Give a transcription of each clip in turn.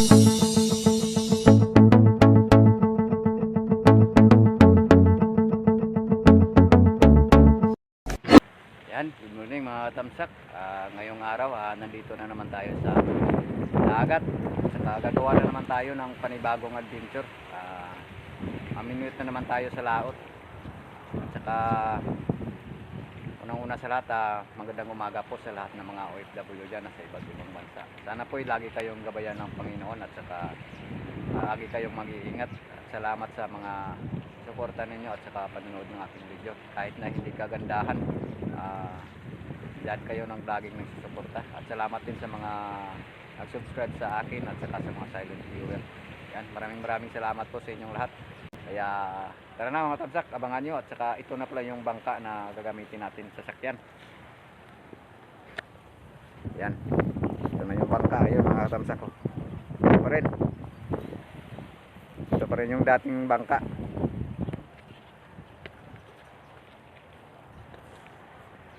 Yan, good morning mga tamsak. Ah, ngayong araw, ah, nandito na naman tayo sa dagat. Saka gagawa na naman tayo ng panibagong adventure. Ah, aminute na naman tayo sa laot. At saka unang-una sa lahat, ah, magandang umaga po sa lahat ng mga OFW dyan na sa iba't ibang bansa. Sana po lagi kayong gabayan ng Panginoon at saka ah, lagi kayong mag-iingat. At salamat sa mga suporta ninyo at saka panonood ng aking video. Kahit na hindi kagandahan, ah dyan kayo ng vlogging nagsusuporta. At salamat din sa mga nag-subscribe sa akin at saka sa mga silent viewer. Yan, maraming maraming salamat po sa inyong lahat. Kaya tara na mga tabsak, abangan nyo at saka ito na pala yung bangka na gagamitin natin sa sakyan. Yan. Ito na yung bangka. Ayun mga tabsak ko. Ito pa rin. Ito pa rin yung dating bangka.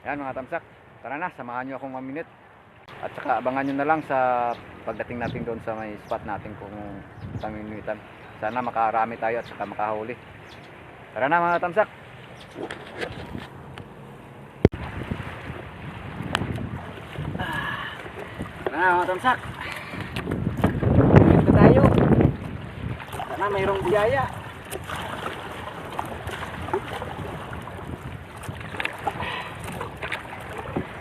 Yan mga tamsak. Tara na, samahan nyo akong 1 minute. At saka abangan nyo na lang sa pagdating natin doon sa may spot natin kung paminuitan. Sana makarami tayo at saka makahuli. Tara na mga tamsak. Tara na mga tamsak. Ito tayo. Sana mayroong biyaya.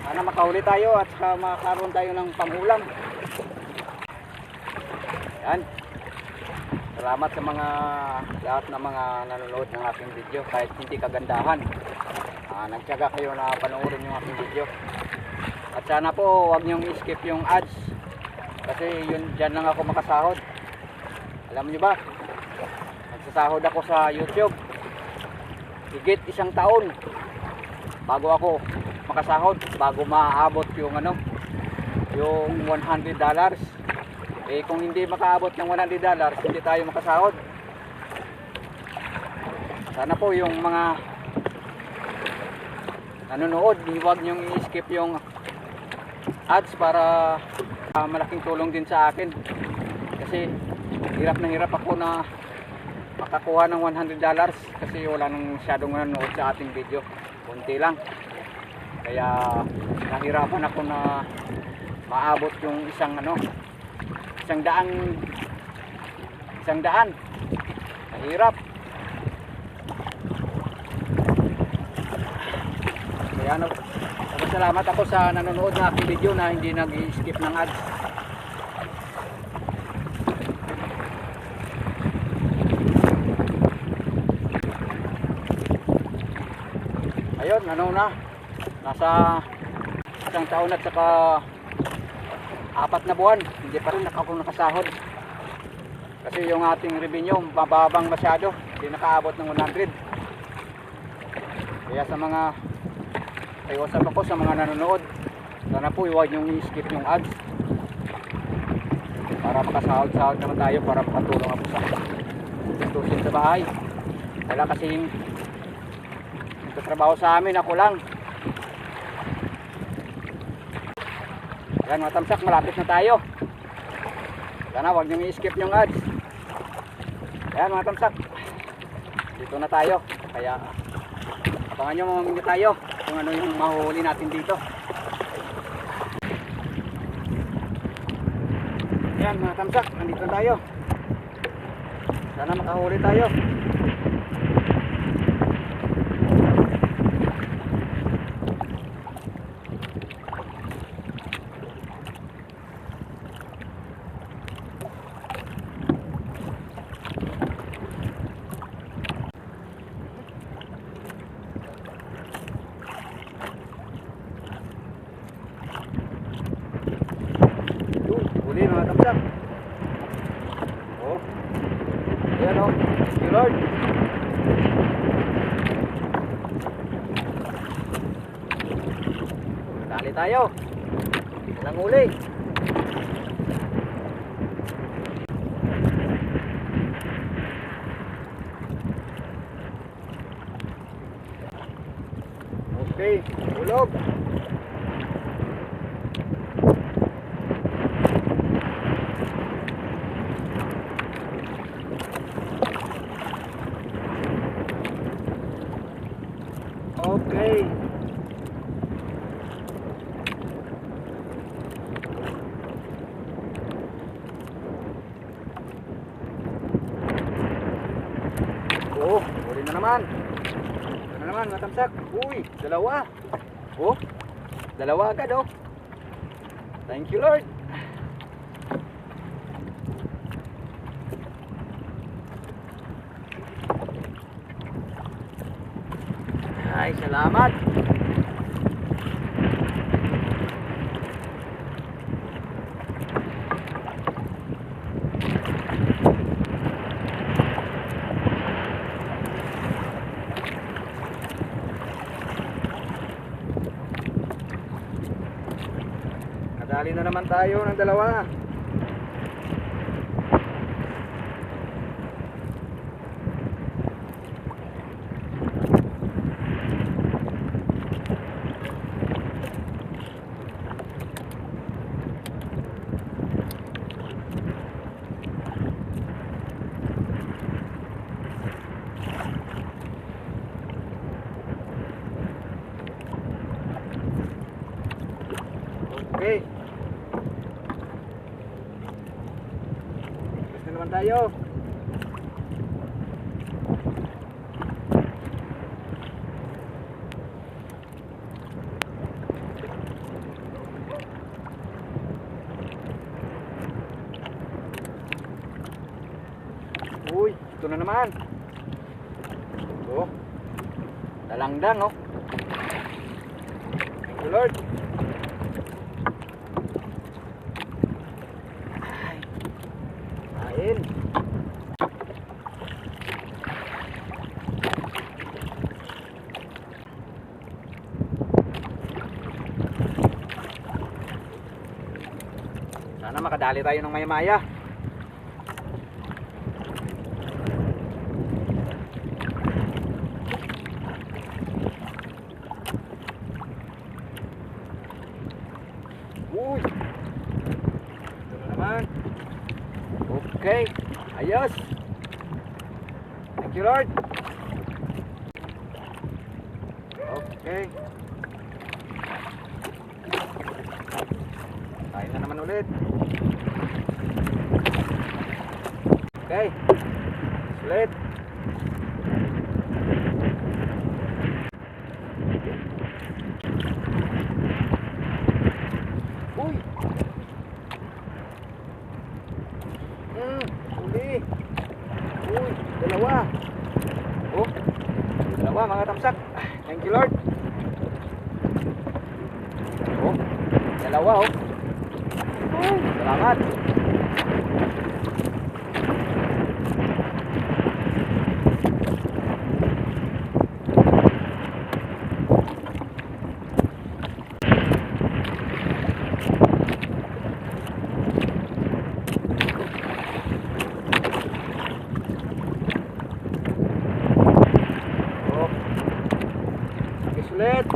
Sana makahuli tayo at saka makakaroon tayo ng pangulam. Yan. Salamat sa mga lahat ng mga nanonood ng aking video kahit hindi kagandahan. Ah, nagtyaga kayo na panoorin yung aking video. At sana po wag niyong skip yung ads kasi yun dyan lang ako makasahod. Alam niyo ba? Nagsasahod ako sa YouTube. Higit isang taon bago ako makasahod bago maabot yung ano yung 100 dollars eh kung hindi makaabot ng 100 dollars hindi tayo makasahod. Sana po yung mga nanonood huwag niyong i-skip yung ads para ah, malaking tulong din sa akin. Kasi hirap na hirap ako na makakuha ng 100 dollars kasi wala nang masyadong nanonood sa ating video. Kunti lang. Kaya nahirapan ako na maabot yung isang ano isang daan isang daan mahirap. Kaya ano salamat ako sa nanonood ng aking video na hindi nag-skip ng ads. Ayun ano na nasa isang taon at saka apat na buwan hindi pa rin ako nakasahod. Kasi yung ating revenue mababang masyado. Hindi nakaabot ng 100 kaya sa mga ayosap ako sa mga nanonood sana po huwag niyong i-skip yung ads. Para makasahod-sahod naman tayo para makatulong ako sa tutusin sa bahay. Wala kasing nagtatrabaho sa amin ako lang Yan mga tamsak, malapit na tayo. Sana wag niyong i-skip yung ads. Yan mga tamsak. Dito na tayo. Kaya abangan nyo mga minyo tayo kung ano yung mahuhuli natin dito. Yan mga tamsak, nandito na tayo. Sana makahuli tayo. Walang huli. Okay, hulog. Okay. Oh, huli na naman. Ito na naman, matamsak. Uy, dalawa. Oh, dalawa agad oh. Thank you Lord. Ay, salamat. Nadali na naman tayo ng dalawa. Okay. Tapos na naman tayo. Uy, ito na naman. Oh. Dalangdang, oh. Thank you, Lord. Ay. Kain. Makadali tayo ng maya-maya. Uy! Ito na naman. Okay. Ayos. Thank you, Lord. Okay. Tayo na naman ulit. Okay. Ulit. Uy! Hmm, huli. Uy, dalawa. Oh, dalawa mga tamsak. Thank you Lord. Oh, dalawa oh. Oh, salamat. Oh. Agis ulit.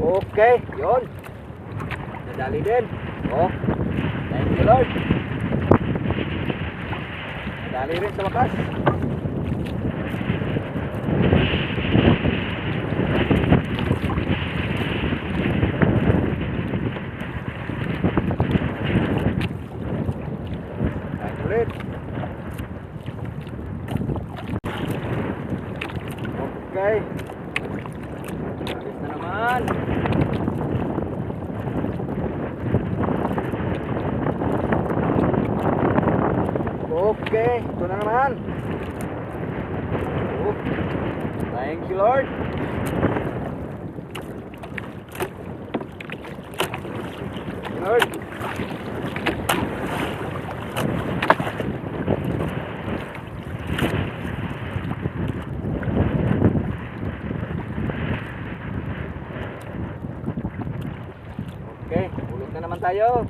Okay, yun. Nadali din. Oh, thank you Lord. Nadali rin sa wakas. Okay. Lord. Lord. Okay, ulit na naman tayo.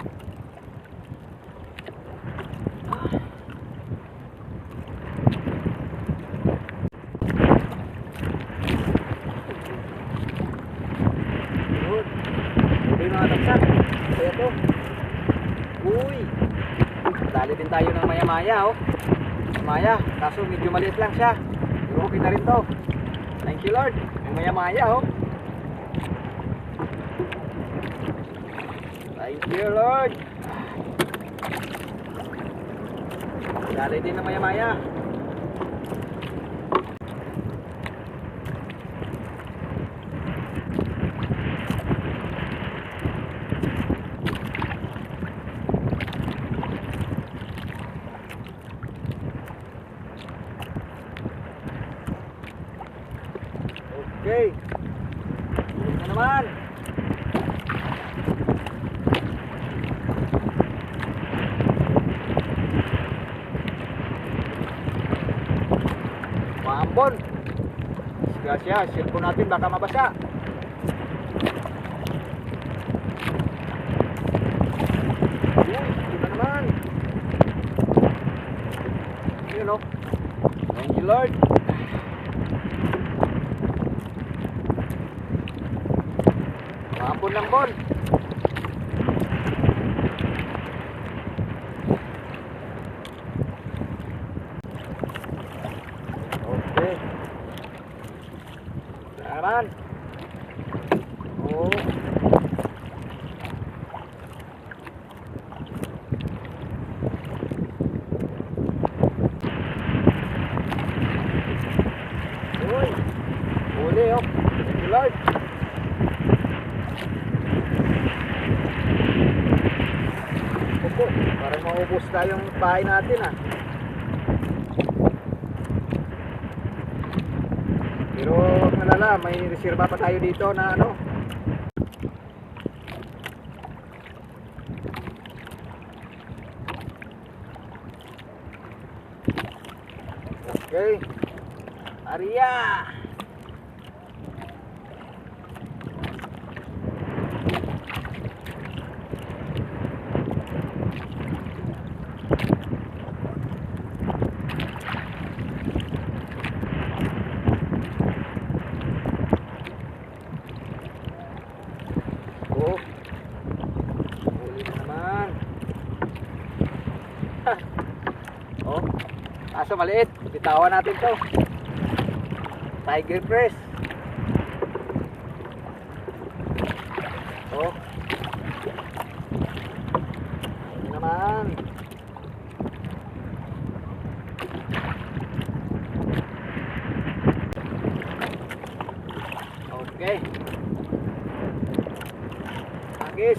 Maya-maya oh. Maya, kaso medyo maliit lang siya. Pero okay na rin to. Thank you Lord. May maya-maya oh. Thank you Lord. Dali din ng maya-maya. Okay. Ulit na naman. Maambon. Siya, cellphone natin baka mabasa. Uy, ito na naman. Yun o. Thank you Lord. Maambon lang bon. Okay. Naman. Oh. Uy. Uli oh. Lord. Opo, parang maubos tayong bahay natin ah. Pero wag nalala, may reserva pa tayo dito na ano. Okay. Aria! Oh. Huli na naman. oh. Kaso maliit. Bitawan natin to. Tiger press. Oh. Huli naman. Okay. Agis.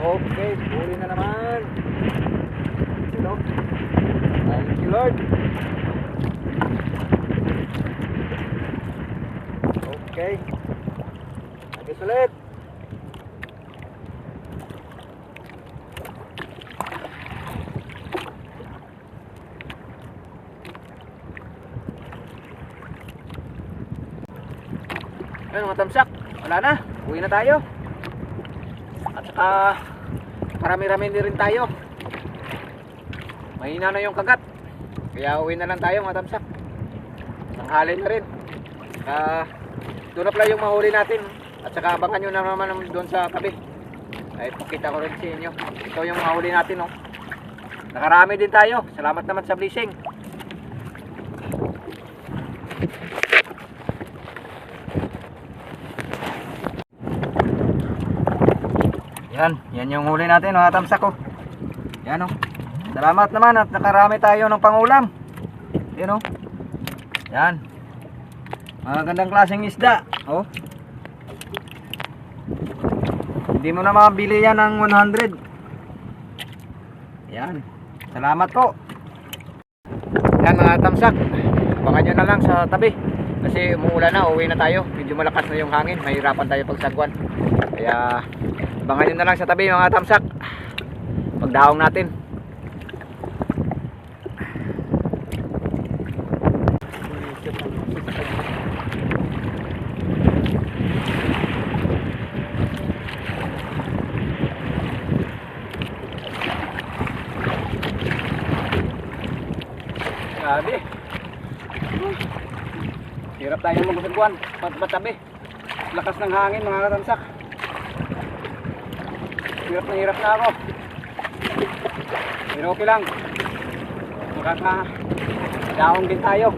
Okay, huli na naman. Ito. Thank you, Lord. Okay. Agis ulit. Ayun mga tamsak, wala na. Uwi na tayo. At saka marami-rami din rin tayo. Mahina na yung kagat. Kaya uwi na lang tayo mga tamsak. Tanghali na rin. Uh, doon na pala yung mahuli natin. At saka abangan nyo na naman doon sa tabi. Ay pakita ko rin sa inyo. Ito yung mahuli natin. Oh. Nakarami din tayo. Salamat naman sa blessing. Yan, yan yung huli natin, mga tamsak ko. Yan oh. Salamat naman at nakarami tayo ng pangulam. Yan oh. Yan. Mga gandang klaseng isda. Oh. Hindi mo na mabili yan ng 100. Yan. Salamat po. Yan mga tamsak. Abangan nyo na lang sa tabi. Kasi umuulan na, uwi na tayo. Medyo malakas na yung hangin. Mahirapan tayo pagsagwan. Kaya abangan nyo na lang sa tabi mga tamsak. Pagdaong natin. Grabe. Hirap tayo magusagwan. Pat patabi. Lakas ng hangin mga katamsak. Hirap na hirap na ako. Pero okay lang. Makaka daong din tayo.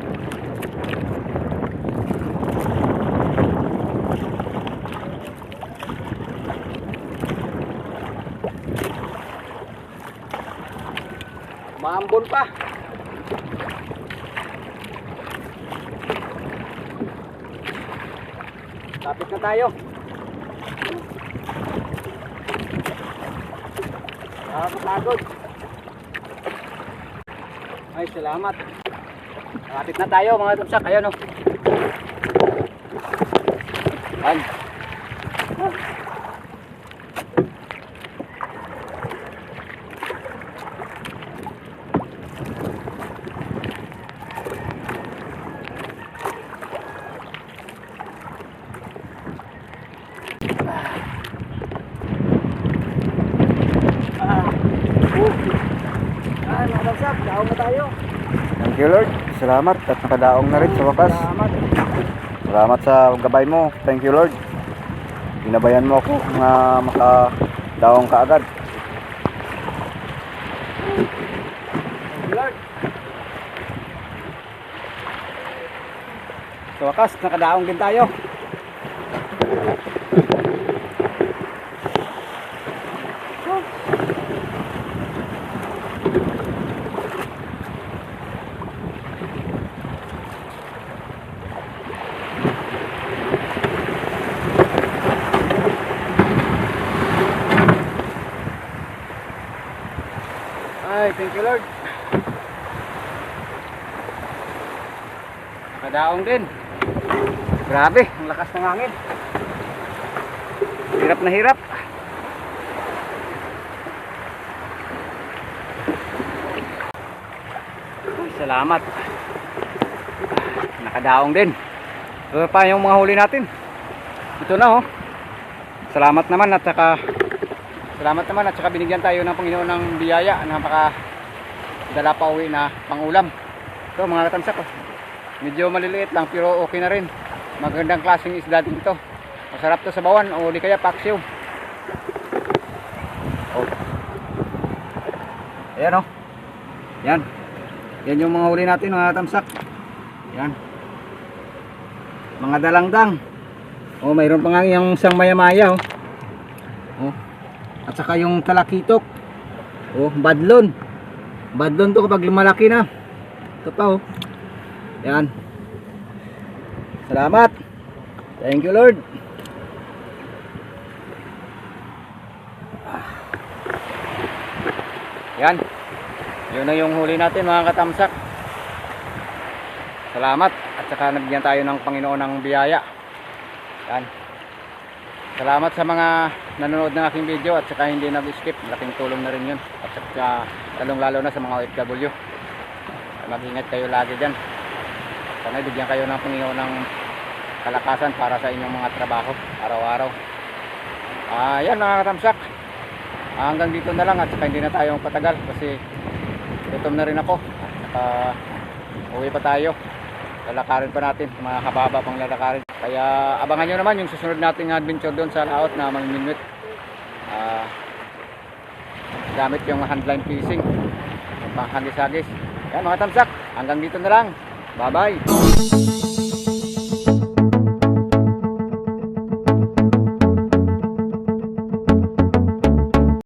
Maambon pa. Lapit na tayo. Nakakapagod. Ay, salamat. Lapit na tayo mga tumsak. Ayan o. Ayan. Ay, mga tumsak. Daong na tayo. Thank you Lord. Salamat at nakadaong na rin sa wakas. Salamat. Salamat sa gabay mo. Thank you Lord. Ginabayan mo ako na makadaong ka agad. Lord. Sa wakas, nakadaong din tayo. Ay, thank. Nakadaong din. Grabe, ang lakas ng hangin. Hirap na hirap. Ay, salamat. Nakadaong din. Ito pa yung mga huli natin. Ito na oh. Salamat naman at saka Salamat naman at saka binigyan tayo ng Panginoon ng biyaya na maka dala pa uwi na pangulam. Ito mga katamsak ko. Medyo maliliit lang pero okay na rin. Magandang klaseng isda din ito. Masarap to sa bawan o di kaya paksiw. Oh. Ayan oh. Yan. Yan yung mga huli natin mga katamsak. Yan. Mga dalangdang. Oh, mayroon pa nga yung isang maya-maya oh. Oh. At saka yung talakitok. Oh, badlon. Badlon to kapag lumalaki na. Ito pa oh. Yan. Salamat. Thank you Lord. Yan. Yun na yung huli natin mga katamsak. Salamat. At saka nabigyan tayo ng Panginoon ng biyaya. Yan. Salamat sa mga nanonood ng aking video at saka hindi nag-skip. Malaking tulong na rin yun. At saka lalong lalo na sa mga OFW. Mag-ingat kayo lagi dyan. Sana bigyan kayo ng Panginoon ng kalakasan para sa inyong mga trabaho araw-araw. Ah, yan mga katamsak. Ah, hanggang dito na lang at saka hindi na tayo patagal kasi gutom na rin ako. At saka uwi pa tayo. Lalakarin pa natin, mga hababa pang lalakarin. Kaya abangan nyo naman yung susunod nating adventure doon sa laot na mamimit. Ah, gamit yung handline fishing. Pang hagis-hagis. Yan mga tamsak, hanggang dito na lang. Bye-bye.